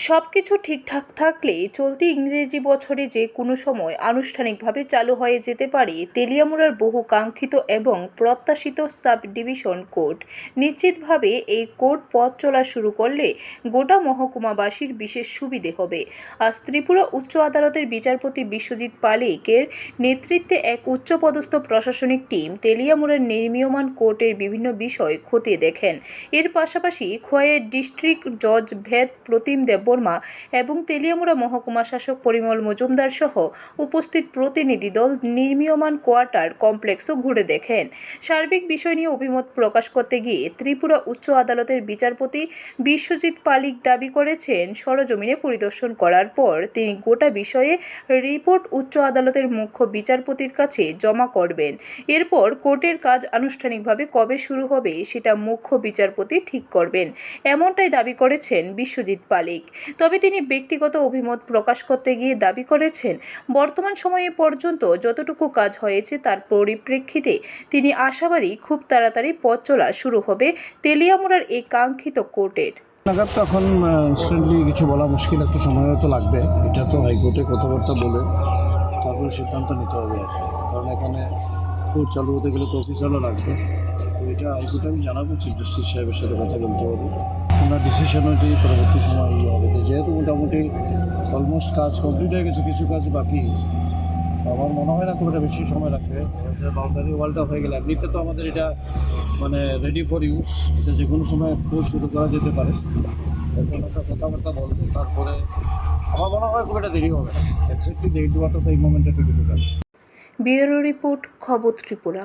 সব কিছু ঠিকঠাক থাকলে চলতি ইংরেজি বছরে যে কোনো সময় আনুষ্ঠানিকভাবে চালু হয়ে যেতে পারে তেলিয়ামুড়ার বহু কাঙ্ক্ষিত এবং প্রত্যাশিত সাব ডিভিশন কোর্ট নিশ্চিতভাবে এই কোর্ট পথ চলা শুরু করলে গোটা মহকুমাবাসীর বিশেষ সুবিধে হবে। আজ ত্রিপুরা উচ্চ আদালতের বিচারপতি বিশ্বজিৎ পালিকের নেতৃত্বে এক উচ্চপদস্থ প্রশাসনিক টিম তেলিয়ামুড়ার নির্মীয়মান কোর্টের বিভিন্ন বিষয় খতিয়ে দেখেন। এর পাশাপাশি খোয়াইয়ের ডিস্ট্রিক্ট জজ ভেদ প্রতিম দেববর্মা এবং তেলিয়ামুড়া মহকুমা শাসক পরিমল মজুমদার সহ উপস্থিত প্রতিনিধি দল নির্মীয়মান কোয়ার্টার কমপ্লেক্সও ঘুরে দেখেন। সার্বিক বিষয় নিয়ে অভিমত প্রকাশ করতে গিয়ে ত্রিপুরা উচ্চ আদালতের বিচারপতি বিশ্বজিৎ পালিক দাবি করেছেন, সরজমিনে পরিদর্শন করার পর তিনি গোটা বিষয়ে রিপোর্ট উচ্চ আদালতের মুখ্য বিচারপতির কাছে জমা করবেন। এরপর কোর্টের কাজ আনুষ্ঠানিকভাবে কবে শুরু হবে সেটা মুখ্য বিচারপতি ঠিক করবেন, এমনটাই দাবি করেছেন বিশ্বজিৎ পালিক। তবে তিনি ব্যক্তিগত অভিমত প্রকাশ করতে গিয়ে দাবি করেছেন, বর্তমান সময়ে পর্যন্ত যতটুকু কাজ হয়েছে তার পরিপ্রেক্ষিতে তিনি আশাবাদী খুব তাড়াতাড়ি পথ চলা শুরু হবে তেলিয়ামুড়ার এই কাঙ্ক্ষিত কোর্টের। নাগাদ তো এখন ইনস্ট্যান্টলি কিছু বলা মুশকিল, একটু সময় হয়তো লাগবে। এটা তো হাইকোর্টে কথাবার্তা বলে তারপরে সিদ্ধান্ত নিতে হবে আর কারণ এখানে কোর্ট চালু হতে গেলে তো অফিসারও লাগবে। এটা হাইকোর্টে আমি জানাব, চিফ জাস্টিস সাহেবের সাথে কথা বলতে হবে। ওনার ডিসিশন অনুযায়ী পরবর্তী সময় ইয়ে হবে যেহেতু মোটামুটি অলমোস্ট কাজ কমপ্লিট হয়ে গেছে, কিছু কাজ বাকি। আমার মনে হয় না খুব একটা বেশি সময় লাগবে। বাউন্ডারি ওয়ালটা হয়ে গেলে, এমনিতে তো আমাদের এটা মানে রেডি ফর ইউজ এটা যে কোনো সময় কোর্স শুরু করা যেতে পারে। একটা কথাবার্তা বলব, তারপরে আমার মনে হয় খুব একটা দেরি হবে না। এক্স্যাক্টলি ডেট দেওয়াটা তো এই মোমেন্টে একটু ডিফিকাল্ট ব্যুরো রিপোর্ট, খবর ত্রিপুরা।